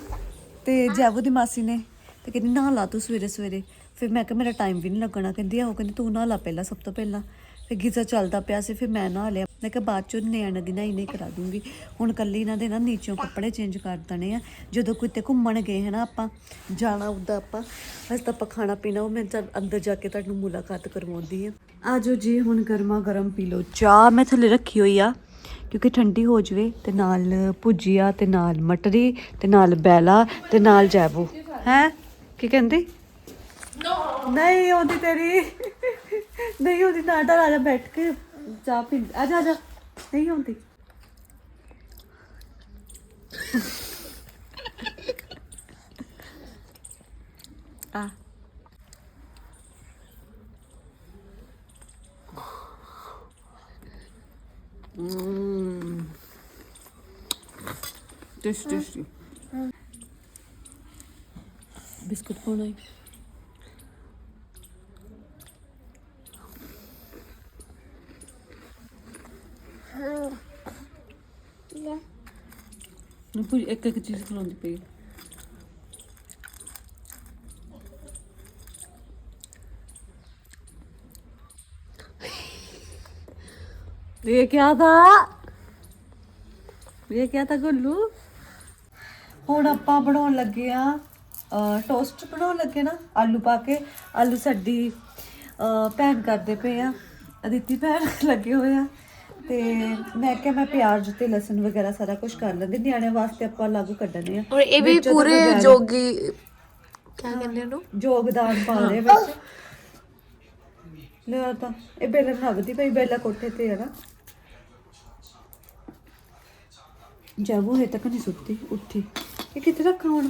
ਤੇ ਜੈਵੂ ਦੀ ਮਾਸੀ ਨੇ ਤੇ ਕਹਿੰਦੀ, ਨਹਾ ਲਾ ਤੂੰ ਸਵੇਰੇ ਸਵੇਰੇ। ਫਿਰ ਮੈਂ ਕਿਹਾ, ਮੇਰਾ ਟਾਈਮ ਵੀ ਨਹੀਂ ਲੱਗਣਾ। ਕਹਿੰਦੀ, ਆਹੋ, ਕਹਿੰਦੀ, ਤੂੰ ਨਹਾ ਲਾ ਪਹਿਲਾਂ ਸਭ ਤੋਂ ਪਹਿਲਾਂ। ਫਿਰ ਗੀਜ਼ਰ ਚੱਲਦਾ ਪਿਆ ਸੀ, ਫਿਰ ਮੈਂ ਨਹਾ ਲਿਆ। ਮੈਂ ਕਿਹਾ, ਬਾਅਦ ਚੋਂ ਨਿਆਣ ਦੀ ਨਹੀਂ ਨਹੀਂ ਕਰਾ ਦੂੰਗੀ। ਹੁਣ ਕੱਲੀ ਇਹਨਾਂ ਦੇ ਨਾ ਨੀਚੋਂ ਕੱਪੜੇ ਚੇਂਜ ਕਰ ਦੇਣੇ ਆ। ਜਦੋਂ ਕਿਤੇ ਘੁੰਮਣ ਗਏ ਹੈ ਨਾ ਆਪਾਂ, ਜਾਣਾ ਉੱਦਾਂ ਆਪਾਂ ਬਸ ਤਾਂ ਆਪਾਂ ਖਾਣਾ ਪੀਣਾ, ਉਹ ਮੈਂ ਚੱਲ ਅੰਦਰ ਜਾ ਕੇ ਤੁਹਾਨੂੰ ਮੁਲਾਕਾਤ ਕਰਵਾਉਂਦੀ ਆ ਆਜੋ ਜੀ, ਹੁਣ ਗਰਮਾ ਗਰਮ ਪੀ ਲਓ। ਚਾਹ ਮੈਂ ਥੱਲੇ ਰੱਖੀ ਹੋਈ ਆ। ਕਿਉਂਕਿ ਠੰਡੀ ਹੋ ਜਵੇ ਤੇ ਨਾਲ ਭੁਜੀਆ ਤੇ ਨਾਲ ਮਟਰੀ ਤੇ ਨਾਲ ਬੈਲਾ ਤੇ ਨਾਲ ਜੈਬੂ। ਹੈ? ਕੀ ਕਹਿੰਦੀ? ਨਹੀਂ ਆਉਂਦੀ ਤੇਰੀ ਨਹੀਂ ਆਉਂਦੀ ਨਾ ਡਰ ਬੈਠ ਕੇ ਚਾਹ ਪੀ ਆ ਜਾ ਜਾ। ਨਹੀਂ ਆਉਂਦੀ। ਆ। Tasty deixa, deixa. Hum. Não pude, é que eu tinha falado de pé. Vê que ela tá. Que ela tá com luz. ਹੁਣ ਆਪਾਂ ਬਣਾਉਣ ਲੱਗੇ ਆ ਟੋਸਟ ਬਣਾਉਣ ਲੱਗੇ ਨਾ ਆਲੂ ਪਾ ਕੇ ਆਲੂ ਸਾਡੀ ਭੈਣ ਕਰਦੇ ਪਏ ਆ ਅਦਿੱਤੀ ਭੈਣ ਲੱਗੇ ਹੋਏ ਆ ਤੇ ਮੈਂ ਕਿਹਾ ਮੈਂ ਪਿਆਜ਼ ਤੇ ਲਸਣ ਵਗੈਰਾ ਸਾਰਾ ਕੁਝ ਕਰ ਲੈਂਦੀ ਨਿਆਣੇ ਵਾਸਤੇ ਆਪਾਂ ਅਲੱਗ ਕੱਢਣੇ ਆ। ਔਰ ਇਹ ਵੀ ਪੂਰੇ ਜੋਗੀ ਕੀ ਕਹਿੰਦੇ ਉਹਨੂੰ? ਯੋਗਦਾਨ ਪਾ ਰਹੇ ਵਿੱਚ। ਲੈ ਤਾਂ ਇਹ ਬੇਲਾ ਨਗਦੀ ਪਈ ਬੇਲਾ ਕੋਠੇ ਤੇ ਹੈ ਨਾ। ਜਾਬੂ ਹੈ ਤੱਕ ਨਹੀਂ ਸੁੱਤੀ ਉੱਠੀ। ਇਹ ਕਿੱਥੇ ਰੱਖਾਂ ਹੁਣ?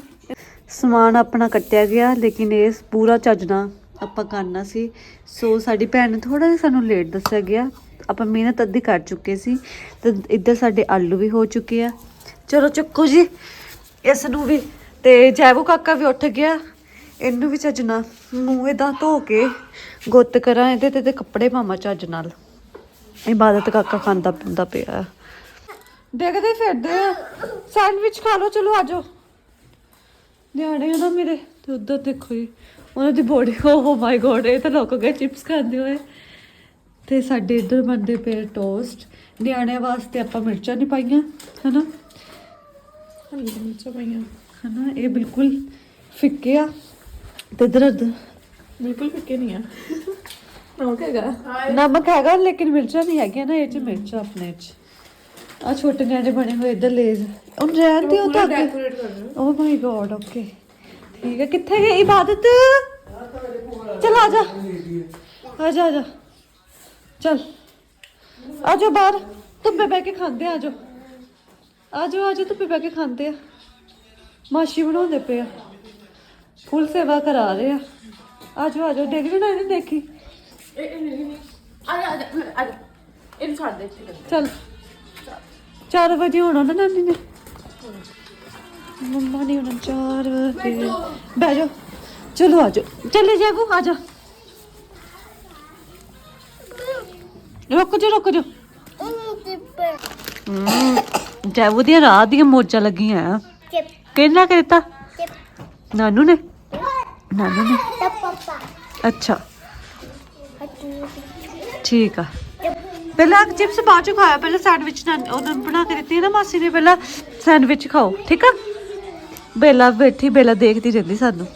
ਸਮਾਨ ਆਪਣਾ ਕੱਟਿਆ ਗਿਆ, ਲੇਕਿਨ ਇਹ ਪੂਰਾ ਚੱਜਣਾ ਆਪਾਂ ਕਰਨਾ ਸੀ। ਸੋ ਸਾਡੀ ਭੈਣ ਨੇ ਥੋੜਾ ਜਿਹਾ ਸਾਨੂੰ ਲੇਟ ਦੱਸਿਆ ਗਿਆ। ਆਪਾਂ ਮਿਹਨਤ ਅੱਧੀ ਕਰ ਚੁੱਕੇ ਸੀ। ਤੇ ਇੱਧਰ ਸਾਡੇ ਆਲੂ ਵੀ ਹੋ ਚੁੱਕੇ ਆ। ਚਲੋ ਚੱਕੋ ਜੀ, ਇਸ ਨੂੰ ਵੀ। ਤੇ ਜੈਵੂ ਕਾਕਾ ਵੀ ਉੱਠ ਗਿਆ। ਇਹਨੂੰ ਵੀ ਚੱਜਣਾ ਮੂੰਹ ਇਹਦਾ ਧੋ ਕੇ ਗੁੱਤ ਕਰਾਂ ਇਹਦੇ ਤੇ ਤੇ ਕੱਪੜੇ ਪਾਵਾਂ ਚੱਜ ਨਾਲ। ਇਬਾਦਤ ਕਾਕਾ ਖਾਂਦਾ ਪੀਂਦਾ ਪਿਆ। ਦੇਖਦੇ ਫਿਰਦੇ ਆ। ਸੈਂਡਵਿਚ ਖਾ ਲਓ ਚਲੋ ਆਜੋ। ਨਿਆਣੇ ਆ ਨਾ ਮੇਰੇ ਤੇ ਉਧਰ ਦੇਖੋ ਜੀ ਉਹਨਾਂ ਦੀ ਬੋਡੀ ਓ ਮਾਈ ਗੋਡ ਇਹ ਤਾਂ ਲੋਕ ਗਏ ਚਿਪਸ ਖਾਂਦੇ ਹੋਏ। ਤੇ ਸਾਡੇ ਇੱਧਰ ਬਣਦੇ ਪਏ ਟੋਸਟ ਨਿਆਣਿਆਂ ਵਾਸਤੇ ਆਪਾਂ ਮਿਰਚਾਂ ਨਹੀਂ ਪਾਈਆਂ ਹਨਾ? ਹਲਦੀ ਮਿਰਚਾਂ ਪਾਈਆਂ। ਹਨਾ ਇਹ ਬਿਲਕੁਲ ਫਿੱਕੇ ਆ। ਤੇ ਦਰਦ ਬਿਲਕੁਲ ਫਿੱਕੇ ਨਹੀਂ ਆ। ਨਮਕ ਹੈਗਾ। ਨਮਕ ਹੈਗਾ ਲੇਕਿਨ ਮਿਰਚਾਂ ਨਹੀਂ ਹੈਗੀਆਂ ਨਾ ਇਹ ਚ ਮਿਰਚਾਂ ਆਪਣੇ ਚ। ਆ ਛੋਟੇ ਨਿਆਣੇ ਬਣੇ ਹੋਏ ਇੱਧਰ ਲੇਜ਼ ਉਹ ਰਹਿਣ ਦੇ ਉਹ ਤਾਂ ਓ ਮਾਈ ਗॉड ਓਕੇ ਠੀਕ ਹੈ ਕਿੱਥੇ ਗਈ ਇਬਾਦਤ? ਚਲ ਆ ਜਾ। ਆ ਜਾ ਆ ਜਾ। ਚਲ। ਆ ਜਾ ਬਾਹਰ। ਧੁੱਪੇ ਬਹਿ ਕੇ ਖਾਂਦੇ ਆ ਜਾ। ਆ ਜਾ ਆ ਜਾ ਧੁੱਪੇ ਬਹਿ ਕੇ ਖਾਂਦੇ ਆ। ਮਾਸ਼ੀ ਬਣਾਉਂਦੇ ਪਏ ਆ। ਫੁੱਲ ਸੇਵਾ ਕਰਾ ਰਹੇ ਆ। ਆ ਜਾ ਆ ਜਾ। ਦੇਖ ਵੀ ਨਾ ਇਹਨੇ ਦੇਖੀ। ਆ ਜਾ ਆ ਜਾ ਆ ਜਾ। ਇਹਨੂੰ ਛੱਡ ਦੇ ਚੱਲ। 4 ਵਜੇ ਹੋਣਾ ਨਾ ਨਾਨੀ ਨੇ। ਮੰਮਾ ਨੇ ਹੋਣਾ 4 ਵਜੇ। ਬਹਿ ਜਾ ਚਲੋ ਆ ਜਾਓ। ਚੱਲੇ ਜਾਗੋ, ਆ ਜਾ। ਰੁਕ ਜਾ ਰੁਕ ਜਾ ਜੈਵੂ ਦੀਆਂ ਰਾਤ ਦੀਆਂ ਮੋਜਾਂ ਲੱਗੀਆਂ ਆ। ਕਿਹਨਾਂ ਕਰਤਾ ਨਾਨੂ ਨੇ? ਨਾਨੂ ਨੇ? ਅੱਛਾ। ਠੀਕ ਆ। ਪਹਿਲਾਂ ਚਿਪਸ ਬਾਅਦ ਚ ਖਾਇਆ, ਪਹਿਲਾਂ ਸੈਂਡਵਿਚ ਨਾਲ ਉਹਨਾਂ ਬਣਾ ਕੇ ਦਿੱਤੀ ਨਾ ਮਾਸੀ ਨੇ, ਪਹਿਲਾਂ ਸੈਂਡਵਿਚ ਖਾਓ, ਠੀਕ ਆ? ਬੇਲਾ ਬੈਠੀ, ਬੇਲਾ ਦੇਖਦੀ ਰਹਿੰਦੀ ਸਾਨੂੰ।